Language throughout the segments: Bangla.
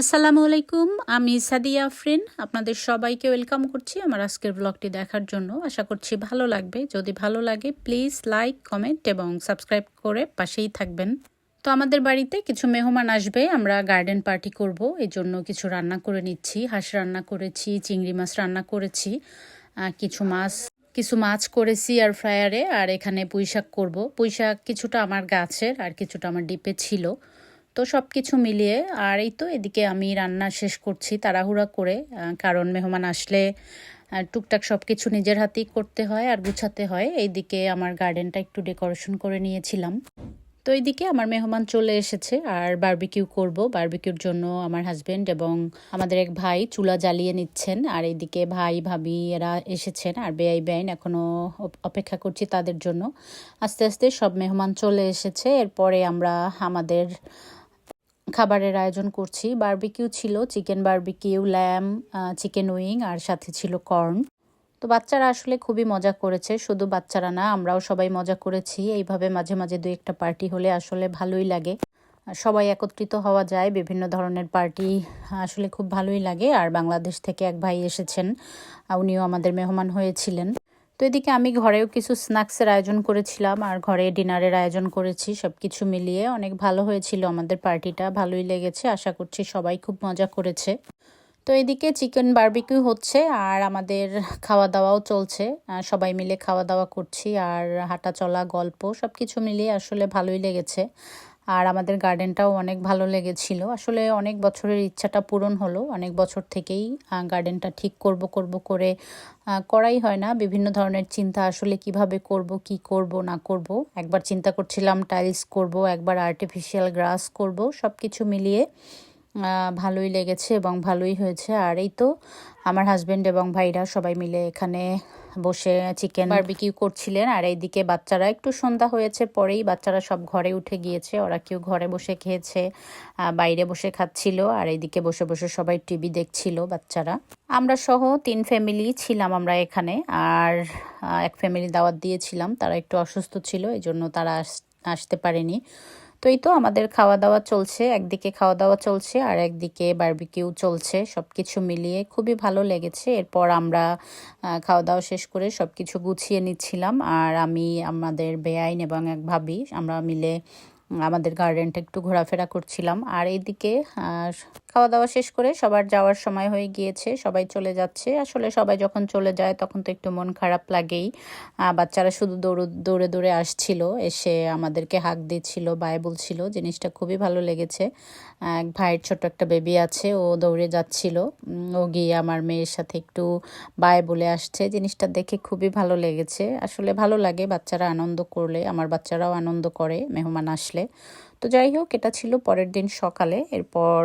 আসসালামু আলাইকুম, আমি সাদিয়া আফরিন। আপনাদের সবাইকে ওয়েলকাম করছি আমার আজকের ব্লগটি দেখার জন্য। আশা করছি ভালো লাগবে। যদি ভালো লাগে প্লিজ লাইক কমেন্ট এবং সাবস্ক্রাইব করে পাশেই থাকবেন। তো আমাদের বাড়িতে কিছু মেহমান আসবে, আমরা গার্ডেন পার্টি করব। এই জন্য কিছু রান্না করে নিচ্ছি। হাঁস রান্না করেছি, চিংড়ি মাছ রান্না করেছি কিছু মাছ কিছু মাছ করেছি আর ফ্রায়ারে আর এখানে পুঁই শাক করব। পুঁই কিছুটা আমার গাছের, আর কিছুটা আমার ডিপে ছিল। তো সব কিছু মিলিয়ে আর এই তো এদিকে আমি রান্না শেষ করছি তাড়াহুড়া করে কারণ মেহমান আসলে টুকটাক সব কিছু নিজের হাতেই করতে হয় আর গুছাতে হয়। এইদিকে আমার গার্ডেনটা একটু ডেকোরেশন করে নিয়েছিলাম। তো এইদিকে আমার মেহমান চলে এসেছে আর বার্বিকিউ করব। বার্বিকিউর জন্য আমার হাজব্যান্ড এবং আমাদের এক ভাই চুলা জ্বালিয়ে নিচ্ছেন আর এইদিকে ভাই, ভাবি এরা এসেছেন আর বেআই বেআইন এখনও অপেক্ষা করছি তাদের জন্য। আস্তে আস্তে সব মেহমান চলে এসেছে। এরপরে আমরা আমাদের খাবারের আয়োজন করছি। বার্বিকিউ ছিল chicken barbecue, lamb chicken wing আর সাথে ছিল কর্ন। তো বাচ্চারা আসলে খুবই মজা করেছে। শুধু বাচ্চারা না, আমরাও সবাই মজা করেছি। এইভাবে মাঝে মাঝে দু একটা পার্টি হলে আসলে ভালোই লাগে। সবাই একত্রিত হওয়া যায়, বিভিন্ন ধরনের পার্টি আসলে খুব ভালোই লাগে। আর বাংলাদেশ থেকে এক ভাই এসেছেন উনিও আমাদের মেহমান হয়েছিলেন। তো এদিকে আমি ঘরেও কিছু স্ন্যাক্সের আয়োজন করেছিলাম আর ঘরে ডিনারের আয়োজন করেছি সব কিছু মিলিয়ে। অনেক ভালো হয়েছিল আমাদের পার্টিটা, ভালোই লেগেছে, আশা করছি সবাই খুব মজা করেছে। তো এদিকে চিকেন বার্বিকিউ হচ্ছে আর আমাদের খাওয়া দাওয়াও চলছে সবাই মিলে খাওয়া দাওয়া করছি আর হাঁটা চলা গল্প সব কিছু মিলিয়ে আসলে ভালোই লেগেছে। আর আমাদের গার্ডেনটাও অনেক ভালো লেগেছিল। আসলে অনেক বছরের ইচ্ছাটা পূরণ হলো। অনেক বছর থেকেই গার্ডেনটা ঠিক করব করব করে করাই হয় না। বিভিন্ন ধরনের চিন্তা আসলে কীভাবে করব, কি করব, না করব। একবার চিন্তা করছিলাম, টাইলস করব, একবার আর্টিফিশিয়াল গ্রাস করব সব কিছু মিলিয়ে ভালোই লেগেছে এবং ভালোই হয়েছে। আর এই তো আমার হাজব্যান্ড এবং ভাইরা সবাই মিলে এখানে বসে চিকেন বারবিকিউ করছিলেন। আর এইদিকে বাচ্চারা একটু সন্ধ্যা হয়েছে পরেই বাচ্চারা সব ঘরে উঠে গিয়েছে। ওরা কেউ ঘরে বসে খেয়েছে বাইরে বসে খাচ্ছিল। আর এইদিকে বসে বসে সবাই টিভি দেখছিল বাচ্চারা। আমরা সহ তিন ফ্যামিলি ছিলাম আমরা এখানে। আর এক ফ্যামিলি দাওয়াত দিয়েছিলাম। তারা একটু অসুস্থ ছিল এই জন্য তারা আসতে পারেনি। এই তো আমাদের খাওয়া দাওয়া চলছে, একদিকে খাওয়া দাওয়া চলছে আর একদিকে বার্বিকিউ চলছে। সব কিছু মিলিয়ে খুবই ভালো লেগেছে। এরপর আমরা খাওয়া দাওয়া শেষ করে সব কিছু গুছিয়ে নিচ্ছিলাম। আর আমি, আমাদের বেআইন এবং এক ভাবি, আমরা মিলে আমাদের গার্ডেনটা একটু ঘোরাফেরা করছিলাম। আর এইদিকে খাওয়া দাওয়া শেষ করে সবার যাওয়ার সময় হয়ে গিয়েছে, সবাই চলে যাচ্ছে। আসলে সবাই যখন চলে যায়, তখন তো একটু মন খারাপ লাগেই। বাচ্চারা শুধু দৌড়, দৌড়ে দৌড়ে আসছিল, এসে আমাদেরকে হাক দিচ্ছিল বাই বলছিল। জিনিসটা খুবই ভালো লেগেছে। এক ভাইয়ের ছোট একটা বেবি আছে, ও দৌড়ে যাচ্ছিল। ও গিয়ে আমার মেয়ের সাথে একটু বাই বলে আসছে। জিনিসটা দেখে খুবই ভালো লেগেছে। আসলে ভালো লাগে বাচ্চারা আনন্দ করলে, আমার বাচ্চারাও আনন্দ করে, মেহমান আসলে। তো যাই হোক, এটা ছিল পরের দিন সকালে। এরপর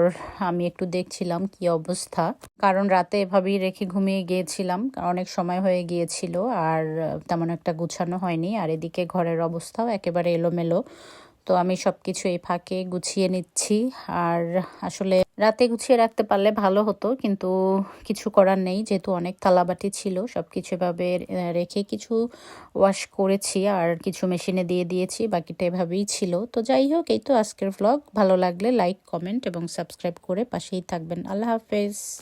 আমি একটু দেখছিলাম কি অবস্থা। কারণ রাতে এভাবেই রেখে ঘুমিয়ে গিয়েছিলাম। অনেক সময় হয়ে গিয়েছিল আর তেমন একটা গুছানো হয়নি। আর এদিকে ঘরের অবস্থাও একেবারে এলোমেলো। তো আমি সব কিছু এই ফাঁকে গুছিয়ে নিচ্ছি। আর আসলে রাতে গুছিয়ে রাখতে পারলে ভালো হতো, কিন্তু কিছু করার নেই, যেহেতু অনেক থালাবাটি ছিল সব কিছু এভাবে রেখে কিছু ওয়াশ করেছি আর কিছু মেশিনে দিয়ে দিয়েছি, বাকিটা এভাবেই ছিল। তো যাই হোক, এই তো আজকের ভ্লগ ভালো লাগলে লাইক কমেন্ট এবং সাবস্ক্রাইব করে পাশেই থাকবেন। আল্লাহ হাফেজ।